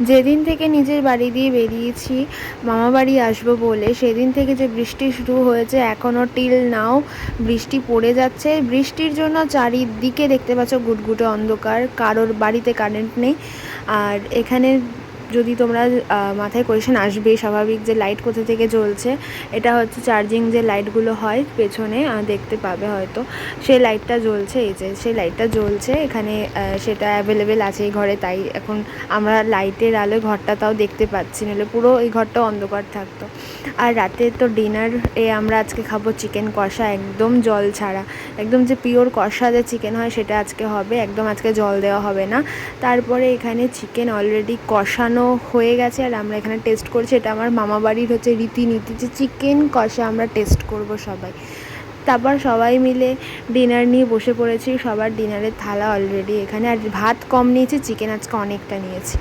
যেদিন থেকে নিজের বাড়ি দিয়ে বেরিয়েছি, মামা বাড়ি আসব বলে, সেদিন থেকে যে বৃষ্টি শুরু হয়েছে এখনও টিল নাও, বৃষ্টি পড়ে যাচ্ছে। বৃষ্টির জন্য চারিদিকে দেখতে পাচ্ছ গুটগুটে অন্ধকার, কারোর বাড়িতে কারেন্ট নেই। আর এখানে যদি তোমরা মাথায় কোয়েশন আসবেই, স্বাভাবিক যে লাইট কোথা থেকে জ্বলছে, এটা হচ্ছে চার্জিং যে লাইটগুলো হয় পেছনে দেখতে পাবে হয়তো। সেই লাইটটা জ্বলছে, এই যে, সেই লাইটটা জ্বলছে, এখানে সেটা অ্যাভেলেবেল আছে এই ঘরে, তাই এখন আমরা লাইটের আলোয় ঘরটা তাও দেখতে পাচ্ছি, নাহলে পুরো এই ঘরটা অন্ধকার থাকতো। আর রাতে তো ডিনার এ আমরা আজকে খাব চিকেন কষা, একদম জল ছাড়া। একদম যে পিওর কষা যে চিকেন হয়, সেটা আজকে হবে, একদম আজকে জল দেওয়া হবে না। তারপরে এখানে চিকেন অলরেডি কষানো হয়ে গেছে আর আমরা এখানে টেস্ট করছি। এটা আমার মামা বাড়ির হচ্ছে রীতিনীতি যে চিকেন কষা আমরা টেস্ট করব সবাই। তারপর সবাই মিলে ডিনার নিয়ে বসে পড়েছি। সবার ডিনারের থালা অলরেডি এখানে। আর ভাত কম নিয়েছি চিকেন আজকে অনেকটা নিয়েছি।